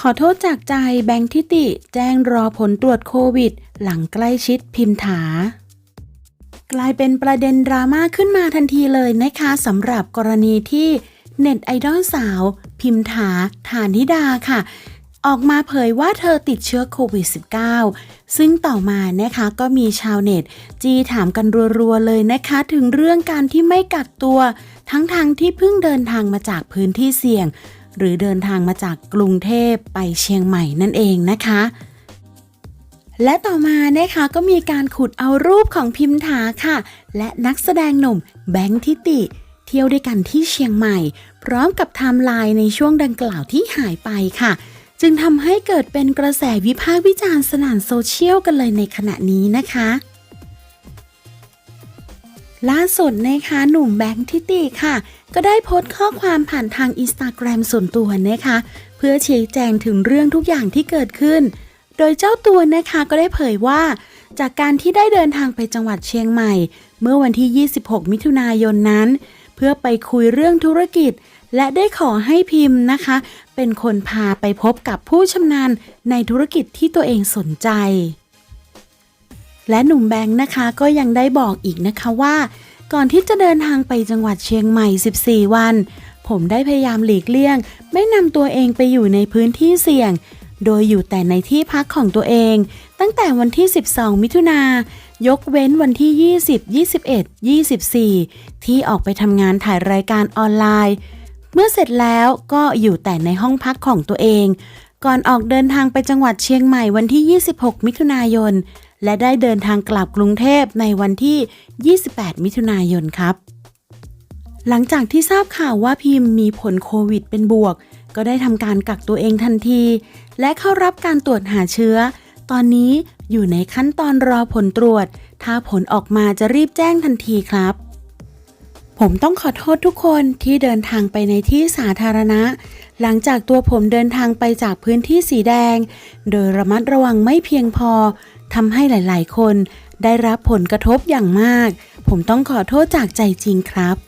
ขอโทษจากใจแบงค์ทิติ แจ้งรอผลตรวจโควิด หลังใกล้ชิดพิมถากลายเป็นประเด็นดราม่าขึ้นมาทันทีเลยนะคะสำหรับกรณีที่เน็ตไอดอลสาว พิมถาฐานิดาค่ะ ออกมาเผยว่าเธอติดเชื้อโควิด -19 ซึ่งต่อมานะคะก็มีชาวเน็ต จีถามกันรัวๆเลยนะคะ ถึงเรื่องการที่ไม่กักตัว ทั้งทางที่เพิ่งเดินทางมาจากพื้นที่เสี่ยง หรือเดินทางมาจากกรุงเทพไปเชียงใหม่นั่นเองนะคะ และต่อมานะคะก็มีการขุดเอารูปของพิมถาค่ะ และนักแสดงหนุ่มแบงค์ทิติ เที่ยวด้วยกันที่เชียงใหม่ พร้อมกับไทม์ไลน์ในช่วงดังกล่าวที่หายไปค่ะ จึงทำให้เกิดเป็นกระแสวิพากษ์วิจารณ์สนั่นโซเชียลกันเลยในขณะนี้นะคะ ล่าสุดนะคะหนุ่มแบงค์ทิติค่ะ ก็ได้โพสต์ข้อความผ่านทางอินสตาแกรมส่วนตัวนะคะ เพื่อชี้แจงถึงเรื่องทุกอย่างที่เกิดขึ้น โดยเจ้าตัวนะคะก็ได้เผยว่า จากการที่ได้เดินทางไปจังหวัดเชียงใหม่ เมื่อวันที่ 26 มิถุนายนนั้น เพื่อไปคุยเรื่องธุรกิจ และได้ขอให้พิมพ์นะคะ เป็นคนพาไปพบกับผู้ชำนาญในธุรกิจที่ตัวเองสนใจ และหนุ่มแบงค์นะคะก็ยังได้บอกอีกนะคะว่า ก่อนที่จะเดินทางไปจังหวัดเชียงใหม่ 14 วัน ผมได้พยายามหลีกเลี่ยง ไม่นำตัวเองไปอยู่ในพื้นที่เสี่ยง โดยอยู่แต่ในที่พักของตัวเอง ตั้งแต่วันที่ 12 มิถุนายกเว้นวันที่ 20 21 24 ที่ออกไปทำงานถ่ายรายการออนไลน์ เมื่อเสร็จแล้วก็อยู่แต่ในห้องพักของตัวเอง ก่อนออกเดินทางไปจังหวัดเชียงใหม่วันที่ 26 มิถุนายน และได้เดินทางกลับกรุงเทพในวันที่ 28 มิถุนายนครับ หลังจากที่ทราบข่าวว่าพิมพ์มีผลโควิดเป็นบวก ก็ได้ทำการกักตัวเองทันที และเข้ารับการตรวจหาเชื้อ ตอนนี้อยู่ในขั้นตอนรอผลตรวจ ถ้าผลออกมาจะรีบแจ้งทันทีครับ ผมต้องขอโทษทุกคนที่เดินทางไปในที่สาธารณะหลังจากตัวผมเดินทางไปจากพื้นที่สีแดง โดยระมัดระวังไม่เพียงพอ ทำให้หลาย ๆ คนได้รับผลกระทบอย่างมาก ผมต้องขอโทษจากใจจริงครับ